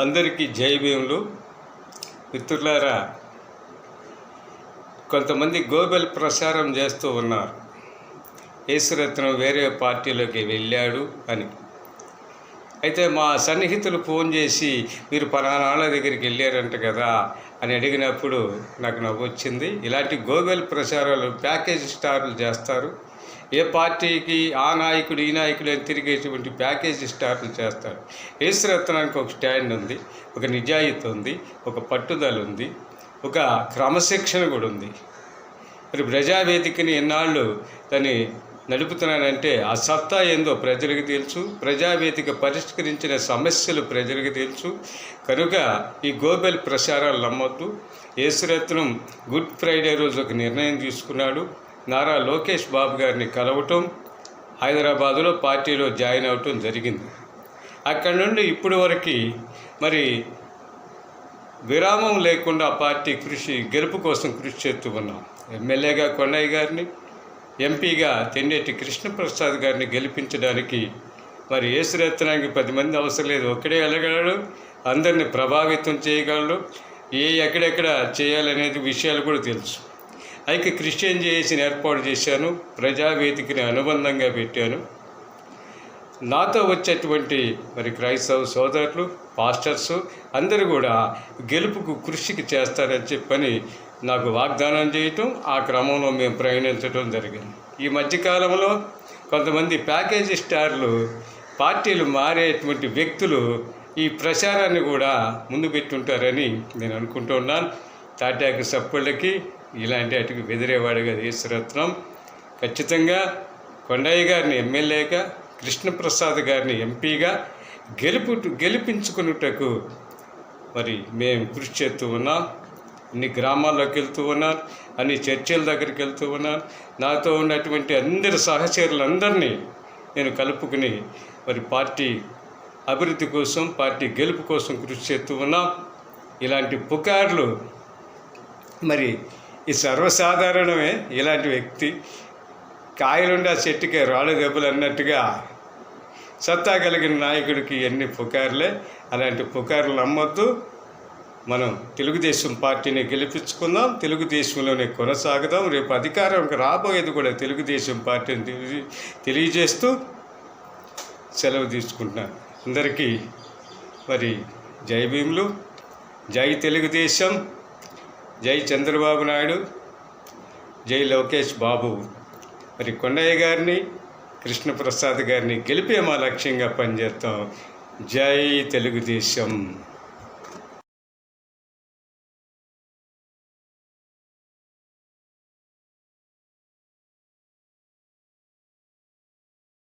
అందరికీ జై భీములు. మిత్రులారా కొంతమంది గోబెల్ ప్రచారం చేస్తూ ఉన్నారు. యేసురత్నం వేరే పార్టీలోకి వెళ్ళాడు అని. అయితే మా సన్నిహితులు ఫోన్ చేసి మీరు పలానాళ్ళ దగ్గరికి వెళ్ళారంట కదా అని అడిగినప్పుడు నాకు నవ్వు వచ్చింది ఇలాంటి గోబెల్ ప్రచారాలు ప్యాకేజ్ స్టార్లు చేస్తారు. ఏ పార్టీకి ఆ నాయకుడు ఈ నాయకుడు అని తిరిగేటువంటి ప్యాకేజీ స్టార్ట్ చేస్తారు. ఈశ్వరత్నానికి ఒక స్టాండ్ ఉంది ఒక నిజాయితీ ఉంది ఒక పట్టుదల ఉంది ఒక క్రమశిక్షణ కూడా ఉంది. మరి ప్రజావేదికని ఎన్నాళ్ళు దాన్ని నడుపుతున్నానంటే ఆ సత్తా ఏందో ప్రజలకు తెలుసు ప్రజావేదిక పరిష్కరించిన సమస్యలు ప్రజలకు తెలుసు. కనుక ఈ గోబెల్ ప్రచారాలు నమ్మొద్దు. యేసురత్నం గుడ్ ఫ్రైడే రోజు ఒక నిర్ణయం తీసుకున్నాడు. నారా లోకేష్ బాబు గారిని కలవటం హైదరాబాదులో పార్టీలో జాయిన్ అవటం జరిగింది. అక్కడ నుండి ఇప్పటి వరకు మరి విరామం లేకుండా పార్టీ కృషి గెలుపు కోసం కృషి చేస్తూ ఉన్నాం. ఎమ్మెల్యేగా కొండయ్య గారిని ఎంపీగా తెండేటి కృష్ణప్రసాద్ గారిని గెలిపించడానికి మరి ఏసురత్నానికి పది మంది అవసరం లేదు. ఒక్కడే వెళ్ళగలడు అందరిని ప్రభావితం చేయగలడు. ఏ ఎక్కడెక్కడ చేయాలనేది విషయాలు కూడా తెలుసు. అయితే క్రిస్టియన్ జేఏసీని ఏర్పాటు చేశాను. ప్రజావేదికని అనుబంధంగా పెట్టాను. నాతో వచ్చేటువంటి మరి క్రైస్తవ సోదరులు పాస్టర్స్ అందరూ కూడా గెలుపుకు కృషికి చేస్తారని చెప్పని నాకు వాగ్దానం చేయటం ఆ క్రమంలో మేము ప్రయాణించడం జరిగింది. ఈ మధ్యకాలంలో కొంతమంది ప్యాకేజీ స్టార్లు పార్టీలు మారేటువంటి వ్యక్తులు ఈ ప్రచారాన్ని కూడా ముందు పెట్టుంటారని నేను అనుకుంటున్నాను తాటాకు సప్పుళ్ళకి ఇలాంటి వాటికి బెదిరేవాడు కదా ఈశ్వరత్నం ఖచ్చితంగా కొండయ్య గారిని ఎమ్మెల్యేగా కృష్ణప్రసాద్ గారిని ఎంపీగా గెలుపు గెలిపించుకున్నటకు మరి మేము కృషి చేస్తూ ఉన్నాం. అన్ని గ్రామాల్లోకి వెళ్తూ ఉన్నాను అన్ని చర్చిల దగ్గరికి వెళ్తూ ఉన్నాను నాతో ఉన్నటువంటి అందరి సహచరులందరినీ నేను కలుపుకుని మరి పార్టీ అభివృద్ధి కోసం పార్టీ గెలుపు కోసం కృషి చేస్తూ ఉన్నాం. ఇలాంటి పుకార్లు మరి ఈ సర్వసాధారణమే ఇలాంటి వ్యక్తి. కాయలుండి ఆ చెట్టుకే రాళ్ళు దెబ్బలు అన్నట్టుగా సత్తా కలిగిన నాయకుడికి ఎన్ని పుకార్లే అలాంటి పుకార్లు నమ్మొద్దు. మనం తెలుగుదేశం పార్టీని గెలిపించుకుందాం తెలుగుదేశంలోనే కొనసాగుదాం. రేపు అధికారంకి రాబోయేది కూడా తెలుగుదేశం పార్టీని తెలియ తెలియజేస్తూ సెలవు తీసుకుంటున్నాను. అందరికీ మరి జై భీములు జై తెలుగుదేశం. జై చంద్రబాబు నాయుడు జై లోకేష్ బాబు. మరి కొండయ్య గారిని కృష్ణప్రసాద్ గారిని గెలిపే మా లక్ష్యంగా పనిచేస్తాం. జై తెలుగుదేశం.